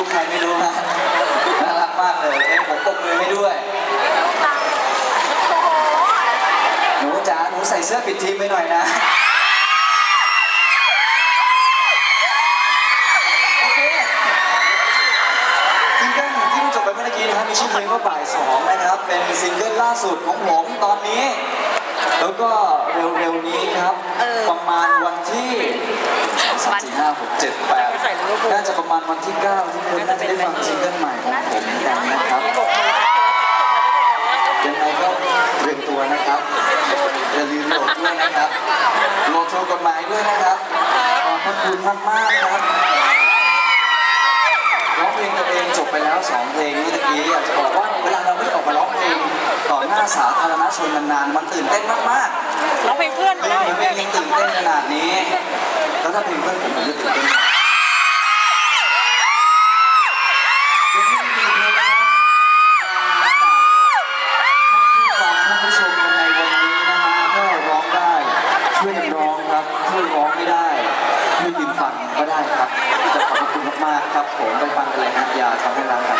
ลูกใครไม่รู้ฮะน่ารักมากเลยให้ผมปรบมือให้ด้วยหนูจ๋าหนูใส่เสื้อปิดทีมไปหน่อยนะโอเคซิงเกิลที่จบไปเมื่อกี้นะครับมีชื่อเพลงว่าบ่ายสองนะครับ เป็นซิงเกิลล่าสุดของผมตอนนี้ แล้วก็เร็วๆนี้ครับ ประมาณวันที่สามสี่ห้าหกเจ็ดแปดน่าจะ วันที่เก้าที่คุณน่าจะได้ฟังซิงเกิลใหม่ของผมกันนะครับยังไงก็เตรียมตัวนะครับอย่าลืมโหลดด้วยนะครับโหลดโทรกฎหมายด้วยนะครับขอบพระคุณมากมากๆครับร้องเพลงตัวเองจบไปแล้วสองเพลงเมื่อกี้อยากจะบอกว่าเวลาเราไม่ได้ออกมาร้องเพลงต่อหน้าสาธารณชนนานๆมันตื่นเต้นมากร้องเพลงเพื่อนๆก็เพลได้งผมเองยังตื่นเต้นขนาดนี้แล้วถ้าเพลงเพื่อนผมผมจะตื่นเต้น ช่วยกันร้องครับช่วยร้องไม่ได้ช่วยยืนฟังก็ได้ครับขอบคุณมากๆครับผมไปฟังกันเลยนะอย่าทำให้รักกัน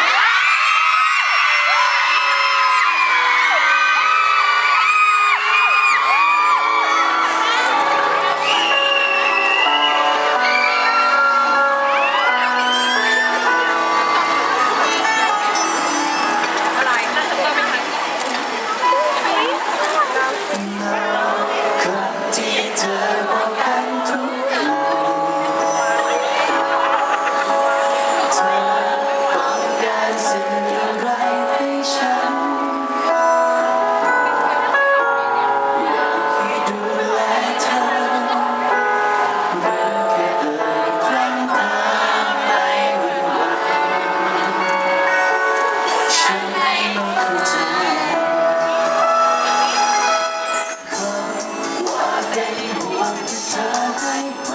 ที่ ว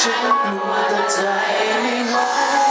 รักฉันกลัวแต่